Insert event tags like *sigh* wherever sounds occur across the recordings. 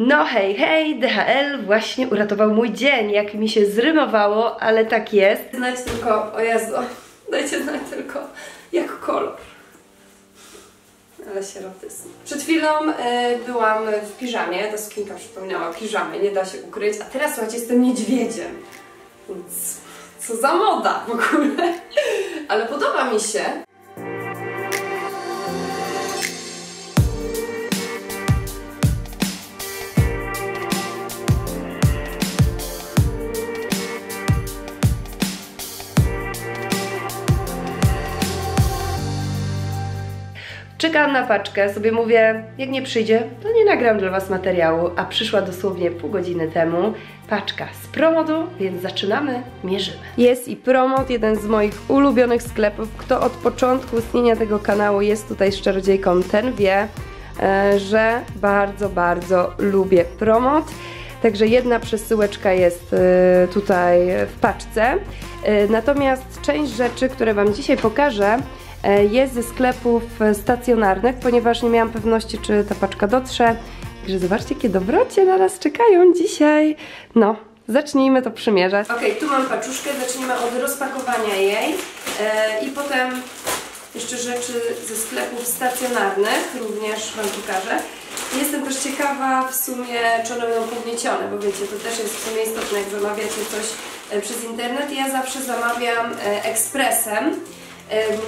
No hej, hej, DHL właśnie uratował mój dzień, jak mi się zrymowało, ale tak jest. Znać tylko, o Jezu, dajcie znać tylko, jak kolor. Ale się rotyzm. Przed chwilą e, byłam w piżamie, ta sukienka przypominała piżamę, nie da się ukryć, a teraz słuchajcie, jestem niedźwiedziem. Więc co za moda w ogóle. Ale podoba mi się. Na paczkę, sobie mówię, jak nie przyjdzie, to nie nagram dla Was materiału, a przyszła dosłownie pół godziny temu paczka z Promodu, więc zaczynamy, mierzymy. Jest i Promod, jeden z moich ulubionych sklepów. Kto od początku istnienia tego kanału jest tutaj z czarodziejką, ten wie, e, że bardzo, bardzo lubię Promod. Także jedna przesyłeczka jest e, tutaj w paczce. E, natomiast część rzeczy, które Wam dzisiaj pokażę, jest ze sklepów stacjonarnych, ponieważ nie miałam pewności, czy ta paczka dotrze. Także zobaczcie, jakie dobrocie na nas czekają dzisiaj. No, zacznijmy to przymierzać. Ok, tu mam paczuszkę, zacznijmy od rozpakowania jej e, i potem jeszcze rzeczy ze sklepów stacjonarnych również Wam pokażę. Jestem też ciekawa w sumie, czy one będą podniecione, bo wiecie, to też jest w sumie istotne, jak zamawiacie coś e, przez internet. Ja zawsze zamawiam ekspresem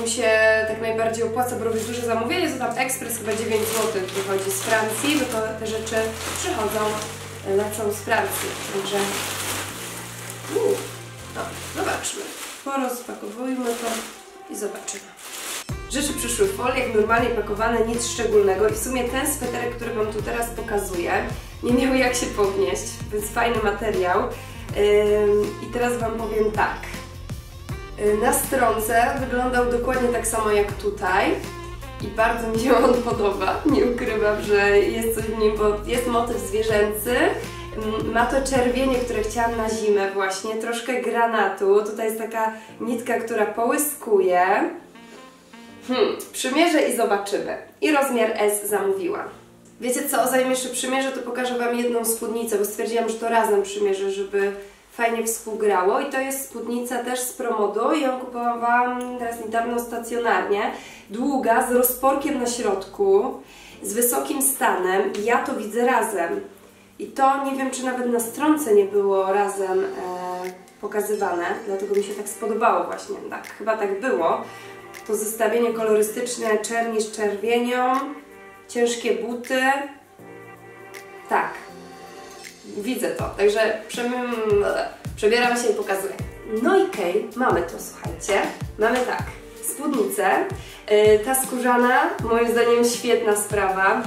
mi się tak najbardziej opłaca, bo robić duże zamówienie, to tam ekspres chyba 9 zł wychodzi z Francji, bo to te rzeczy przychodzą, lecą z Francji, także Uu, no, zobaczmy. Porozpakowujmy to i zobaczymy. Rzeczy przyszły w foliach, normalnie pakowane, nic szczególnego i w sumie ten sweterek, który Wam tu teraz pokazuję, nie miał jak się podnieść, więc fajny materiał. I teraz Wam powiem tak. Y, na stronce wyglądał dokładnie tak samo jak tutaj i bardzo mi się *laughs* on podoba. Nie ukrywam, że jest coś w nim, bo jest motyw zwierzęcy. Mm, ma to czerwienie, które chciałam na zimę właśnie, troszkę granatu. Tutaj jest taka nitka, która połyskuje. Hmm, przymierzę i zobaczymy. I rozmiar S zamówiłam. Wiecie co, zanim jeszcze przymierzę, to pokażę Wam jedną spódnicę, bo stwierdziłam, że to razem przymierzę, żeby fajnie współgrało i to jest spódnica też z Promodu ją kupowałam teraz niedawno stacjonarnie. Długa, z rozporkiem na środku, z wysokim stanem i ja to widzę razem. I to nie wiem, czy nawet na stronce nie było razem e, pokazywane, dlatego mi się tak spodobało właśnie. Tak, chyba tak było. To zestawienie kolorystyczne czerni z czerwienią, ciężkie buty. Tak, Widzę to, także przebieram się i pokazuję. No i Kej, mamy to, słuchajcie. Mamy tak, spódnicę. Y, ta skórzana, moim zdaniem świetna sprawa.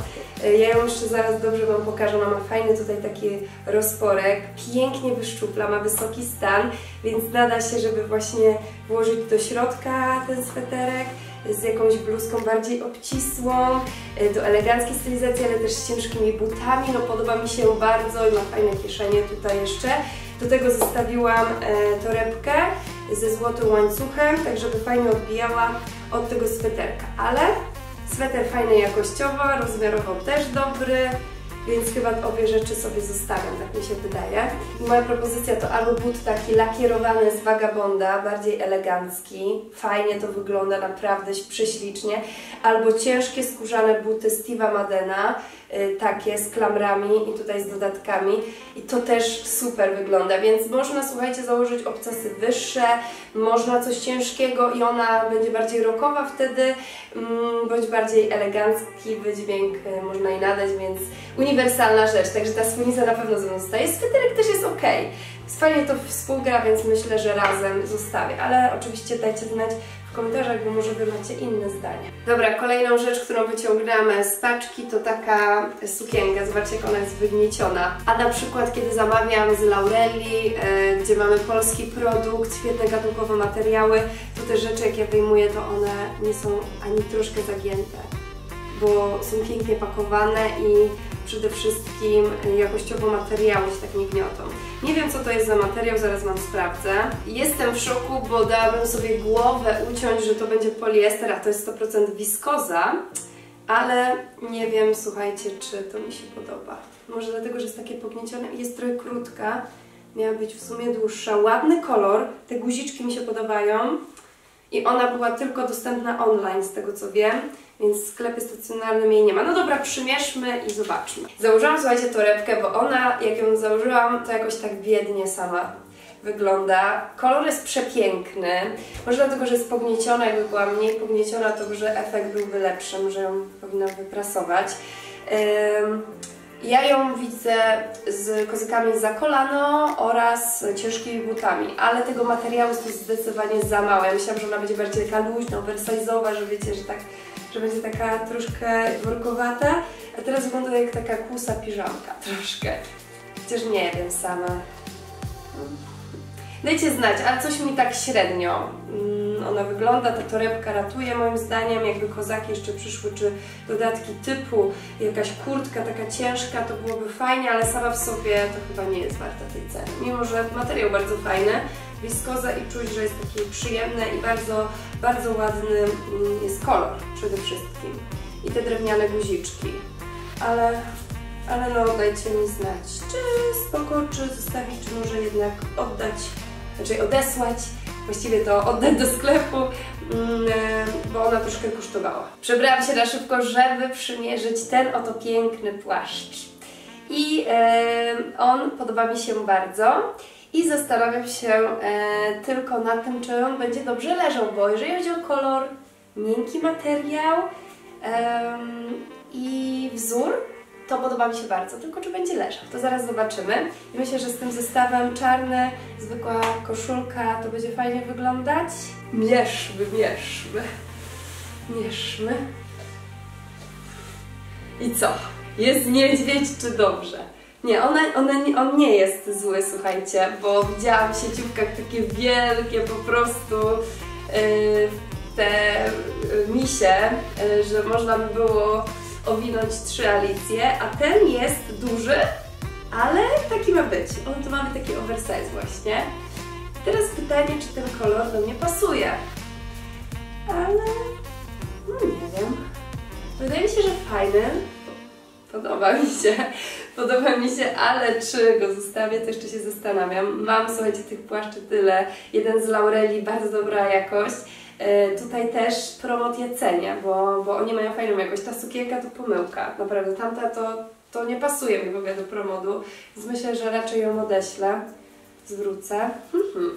Y, ja ją jeszcze zaraz dobrze Wam pokażę. Ona ma fajny tutaj taki rozporek, pięknie wyszczupla, ma wysoki stan, więc nada się, żeby właśnie włożyć do środka ten sweterek z jakąś bluzką bardziej obcisłą, e, do eleganckiej stylizacji, ale też z ciężkimi butami. No podoba mi się bardzo i ma fajne kieszenie tutaj jeszcze. Do tego zostawiłam e, torebkę ze złotym łańcuchem, tak żeby fajnie odbijała od tego sweterka. Ale sweter fajny jakościowo, rozmiarowo też dobry, więc chyba obie rzeczy sobie zostawiam, tak mi się wydaje. Moja propozycja to albo but taki lakierowany z Vagabonda, bardziej elegancki, fajnie to wygląda, naprawdę prześlicznie, albo ciężkie skórzane buty Steve'a Madena, Y, takie z klamrami i tutaj z dodatkami i to też super wygląda, więc można słuchajcie założyć obcasy wyższe, można coś ciężkiego i ona będzie bardziej rockowa wtedy, mm, bądź bardziej elegancki wydźwięk y, można jej nadać, więc uniwersalna rzecz, także ta spódnica na pewno ze mną zostaje. Sweterek też jest ok, fajnie to współgra, więc myślę, że razem zostawię, ale oczywiście dajcie znać w komentarzach, bo może Wy macie inne zdanie. Dobra, kolejną rzecz, którą wyciągnęłam z paczki to taka sukienka. Zobaczcie, jak ona jest wygnieciona. A na przykład, kiedy zamawiam z Laureli, e, gdzie mamy polski produkt, świetne gatunkowe materiały, to te rzeczy, jak ja wyjmuję, to one nie są ani troszkę zagięte, bo są pięknie pakowane i przede wszystkim jakościowo materiały się tak nie gniotą. Nie wiem co to jest za materiał, zaraz Wam sprawdzę. Jestem w szoku, bo dałabym sobie głowę uciąć, że to będzie poliester, a to jest 100% wiskoza, ale nie wiem, słuchajcie, czy to mi się podoba. Może dlatego, że jest takie pogniecione i jest trochę krótka. Miała być w sumie dłuższa. Ładny kolor. Te guziczki mi się podobają. I ona była tylko dostępna online, z tego co wiem. Więc w sklepie stacjonarnym jej nie ma. No dobra, przymierzmy i zobaczmy. Założyłam, słuchajcie, torebkę, bo ona, jak ją założyłam, to jakoś tak biednie sama wygląda. Kolor jest przepiękny. Może dlatego, że jest pognieciona, jakby była mniej pognieciona, to może efekt byłby lepszy. Może ją powinnam wyprasować. Ja ją widzę z kozykami za kolano oraz ciężkimi butami, ale tego materiału jest zdecydowanie za mało. Ja myślałam, że ona będzie bardziej taka luźna, oversize'owa, że wiecie, że tak że będzie taka troszkę workowata, a teraz wygląda jak taka kłusa piżamka *laughs* troszkę. Chociaż nie wiem sama. Dajcie znać, ale coś mi tak średnio mm, ona wygląda, ta torebka ratuje moim zdaniem, jakby kozaki jeszcze przyszły, czy dodatki typu jakaś kurtka taka ciężka, to byłoby fajnie, ale sama w sobie to chyba nie jest warta tej ceny. Mimo, że materiał bardzo fajny, wiskoza i czuć, że jest taki przyjemny i bardzo, bardzo ładny mm, jest kolor przede wszystkim. I te drewniane guziczki. Ale, ale no dajcie mi znać, czy spoko, czy zostawić, czy może jednak oddać znaczy odesłać, właściwie to oddać do sklepu, mm, e, bo ona troszkę kosztowała. Przebrałam się na szybko, żeby przymierzyć ten oto piękny płaszcz. I e, on podoba mi się bardzo i zastanawiam się e, tylko nad tym, czy on będzie dobrze leżał, bo jeżeli chodzi o kolor, miękki materiał e, i wzór, to podoba mi się bardzo, tylko czy będzie leżał, to zaraz zobaczymy. I myślę, że z tym zestawem czarny, zwykła koszulka, to będzie fajnie wyglądać. Mierzmy, mierzmy, mierzmy. I co? Jest niedźwiedź czy dobrze? Nie, one, one, on nie jest zły, słuchajcie, bo widziałam w sieciówkach takie wielkie po prostu yy, te misie, yy, że można by było owinąć trzy Alicje, a ten jest duży, ale taki ma być. On tu mamy taki oversize właśnie. Teraz pytanie, czy ten kolor do mnie pasuje. Ale... no nie wiem. Wydaje mi się, że fajny. Podoba mi się. Podoba mi się, ale czy go zostawię, to jeszcze się zastanawiam. Mam, słuchajcie, tych płaszczy tyle. Jeden z Laureli, bardzo dobra jakość. E, tutaj też promot je cenię, bo, bo oni mają fajną jakość. Ta sukienka to pomyłka, naprawdę. Tamta to, to nie pasuje mi w ogóle do promodu, więc myślę, że raczej ją odeślę. Zwrócę. Mhm.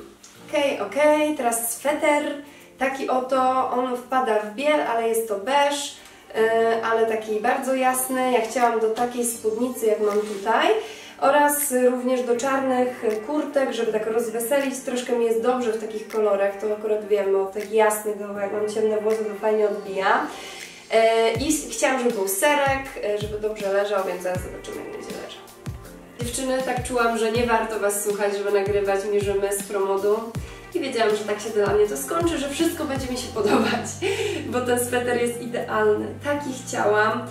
Okej, okay, okej, okay. teraz sweter. Taki oto, on wpada w biel, ale jest to beż, yy, ale taki bardzo jasny. Ja chciałam do takiej spódnicy, jak mam tutaj oraz również do czarnych kurtek, żeby tak rozweselić. Troszkę mi jest dobrze w takich kolorach, to akurat wiem, o tych jasnych, bo jak mam ciemne włosy, to fajnie odbija. E, I chciałam, żeby był serek, e, żeby dobrze leżał, więc zaraz zobaczymy, jak będzie leżał. Dziewczyny, tak czułam, że nie warto Was słuchać, żeby nagrywać mierzymy z promodu. I wiedziałam, że tak się dla mnie to skończy, że wszystko będzie mi się podobać, *laughs* bo ten sweter jest idealny. Taki chciałam.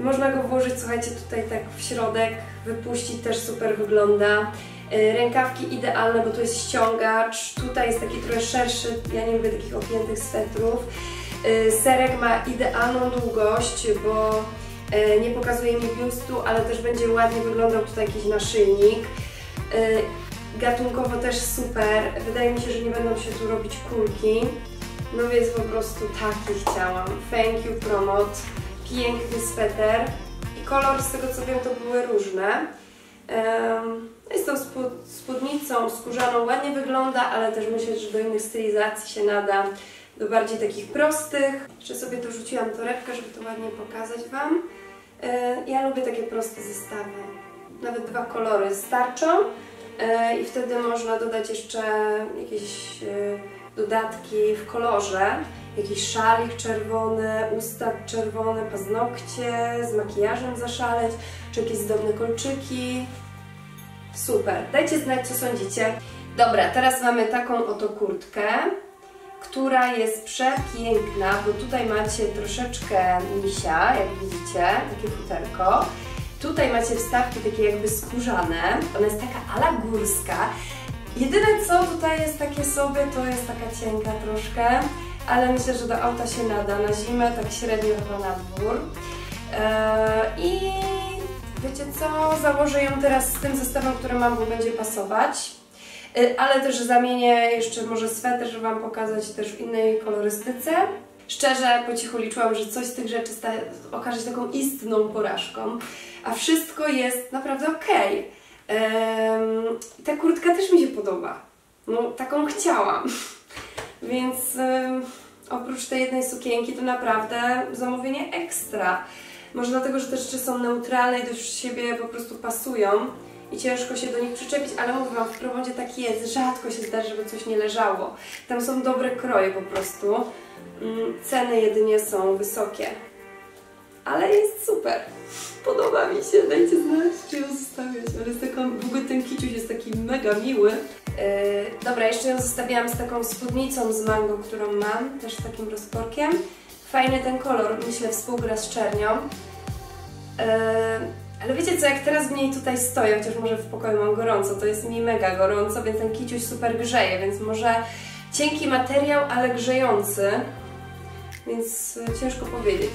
Można go włożyć, słuchajcie, tutaj tak w środek, wypuścić, też super wygląda. E, rękawki idealne, bo tu jest ściągacz, tutaj jest taki trochę szerszy, ja nie lubię takich opiętych swetrów. E, serek ma idealną długość, bo e, nie pokazuje mi biustu, ale też będzie ładnie wyglądał tutaj jakiś naszyjnik. Gatunkowo też super, wydaje mi się, że nie będą się tu robić kulki. No więc po prostu taki chciałam. Thank you Promot piękny sweter kolor z tego co wiem to były różne. Jest tą spódnicą skórzaną, ładnie wygląda, ale też myślę, że do innych stylizacji się nada, do bardziej takich prostych. Jeszcze sobie dorzuciłam torebkę, żeby to ładnie pokazać Wam. Ja lubię takie proste zestawy. Nawet dwa kolory starczą i wtedy można dodać jeszcze jakieś e, dodatki w kolorze jakiś szalik czerwony, usta czerwone, paznokcie, z makijażem zaszaleć, czy jakieś zdobne kolczyki. Super, dajcie znać co sądzicie. Dobra, teraz mamy taką oto kurtkę, która jest przepiękna, bo tutaj macie troszeczkę misia, jak widzicie, takie futerko. Tutaj macie wstawki takie jakby skórzane, ona jest taka ala górska. Jedyne co tutaj jest takie sobie, to jest taka cienka troszkę ale myślę, że do auta się nada na zimę, tak średnio chyba na dwór. Eee, I wiecie co, założę ją teraz z tym zestawem, który mam, bo będzie pasować. Y, ale też zamienię jeszcze może sweter, żeby Wam pokazać też w innej kolorystyce. Szczerze, po cichu liczyłam, że coś z tych rzeczy okaże się taką istną porażką, a wszystko jest naprawdę okej. Okay. ta kurtka też mi się podoba. No, taką chciałam. *laughs* Więc oprócz tej jednej sukienki to naprawdę zamówienie ekstra. Może dlatego, że te rzeczy są neutralne i do siebie po prostu pasują i ciężko się do nich przyczepić, ale mówię Wam, w Promodzie tak jest, rzadko się zdarzy, żeby coś nie leżało. Tam są dobre kroje po prostu. Mm, ceny jedynie są wysokie. Ale jest super. Podoba mi się, dajcie znać, czy ją zostawiać. Ale jest taka, w ogóle ten kiciuś jest taki mega miły. Yy, dobra, jeszcze ją zostawiałam z taką spódnicą z mango, którą mam, też z takim rozporkiem. Fajny ten kolor, myślę, współgra z czernią. Yy, ale wiecie co, jak teraz w niej tutaj stoję, chociaż może w pokoju mam gorąco, to jest mi mega gorąco, więc ten kiciuś super grzeje, więc może cienki materiał, ale grzejący, więc e, ciężko powiedzieć.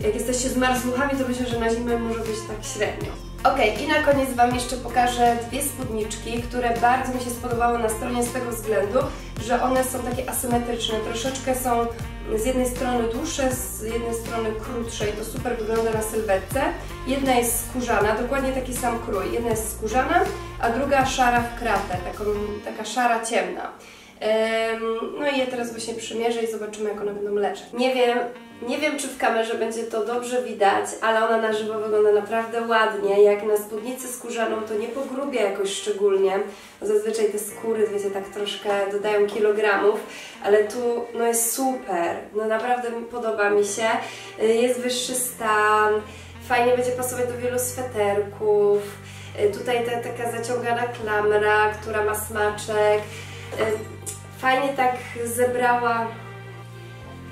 Jak jesteście z marzluchami, to myślę, że na zimę może być tak średnio. Ok, i na koniec Wam jeszcze pokażę dwie spódniczki, które bardzo mi się spodobały na stronie z tego względu, że one są takie asymetryczne. Troszeczkę są z jednej strony dłuższe, z jednej strony krótsze i to super wygląda na sylwetce. Jedna jest skórzana, dokładnie taki sam krój. Jedna jest skórzana, a druga szara w kratę, taką, taka szara ciemna. No i je teraz właśnie przymierzę i zobaczymy jak one będą leżeć. Nie wiem, nie wiem czy w kamerze będzie to dobrze widać, ale ona na żywo wygląda naprawdę ładnie. Jak na spódnicy skórzaną to nie pogrubia jakoś szczególnie. Zazwyczaj te skóry, wiecie, tak troszkę dodają kilogramów, ale tu no jest super. No naprawdę podoba mi się. Y, jest wyższy stan, fajnie będzie pasować do wielu sweterków. Y, tutaj ta, taka zaciągana klamra, która ma smaczek. Fajnie tak zebrała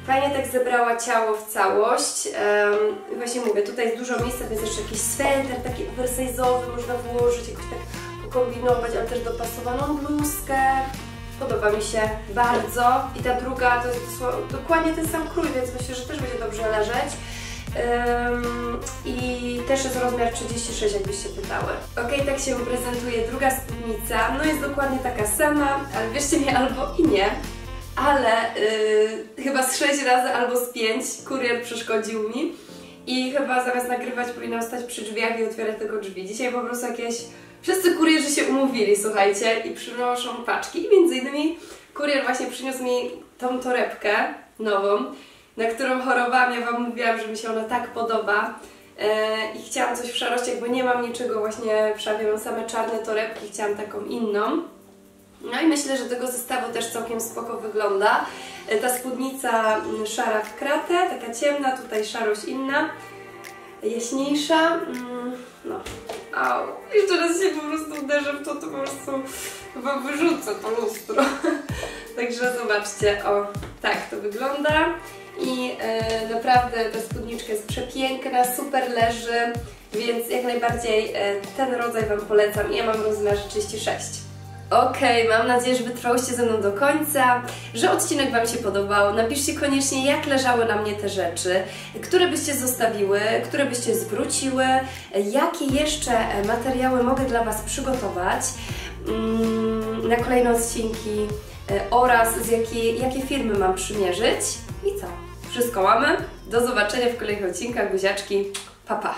Fajnie tak zebrała ciało w całość. Um, właśnie mówię, tutaj jest dużo miejsca, więc jeszcze jakiś sweter taki oversize'owy można włożyć, jakoś tak pokombinować, ale też dopasowaną bluzkę. Podoba mi się bardzo. I ta druga to jest dokładnie ten sam krój, więc myślę, że też będzie dobrze leżeć. I też jest rozmiar 36, jakbyście pytały. Ok, tak się prezentuje druga spódnica. No jest dokładnie taka sama, ale wierzcie mi albo i nie. Ale yy, chyba z 6 razy albo z 5 kurier przeszkodził mi. I chyba zamiast nagrywać powinnam stać przy drzwiach i otwierać tylko drzwi. Dzisiaj po prostu jakieś... Wszyscy kurierzy się umówili, słuchajcie, i przynoszą paczki. I między innymi kurier właśnie przyniósł mi tą torebkę nową na którą chorowałam. Ja Wam mówiłam, że mi się ona tak podoba e, i chciałam coś w szarościach, bo nie mam niczego właśnie w szafie, mam same czarne torebki, chciałam taką inną. No i myślę, że tego zestawu też całkiem spoko wygląda. E, ta spódnica mm, szara w kratę, taka ciemna, tutaj szarość inna, jaśniejsza. Mm, no, au, jeszcze raz się po prostu uderzę w to, to po prostu chyba wyrzucę to lustro. *laughs* Także zobaczcie, o, tak to wygląda i e, naprawdę ta spódniczka jest przepiękna, super leży, więc jak najbardziej e, ten rodzaj Wam polecam. Ja mam rozmiar 36. Okej, okay, mam nadzieję, że wytrwałyście ze mną do końca, że odcinek Wam się podobał. Napiszcie koniecznie, jak leżały na mnie te rzeczy, które byście zostawiły, które byście zwróciły, jakie jeszcze materiały mogę dla Was przygotować mm, na kolejne odcinki e, oraz jakie, jakie firmy mam przymierzyć. I co? Wszystko mamy. Do zobaczenia w kolejnych odcinkach. Buziaczki. Pa, pa.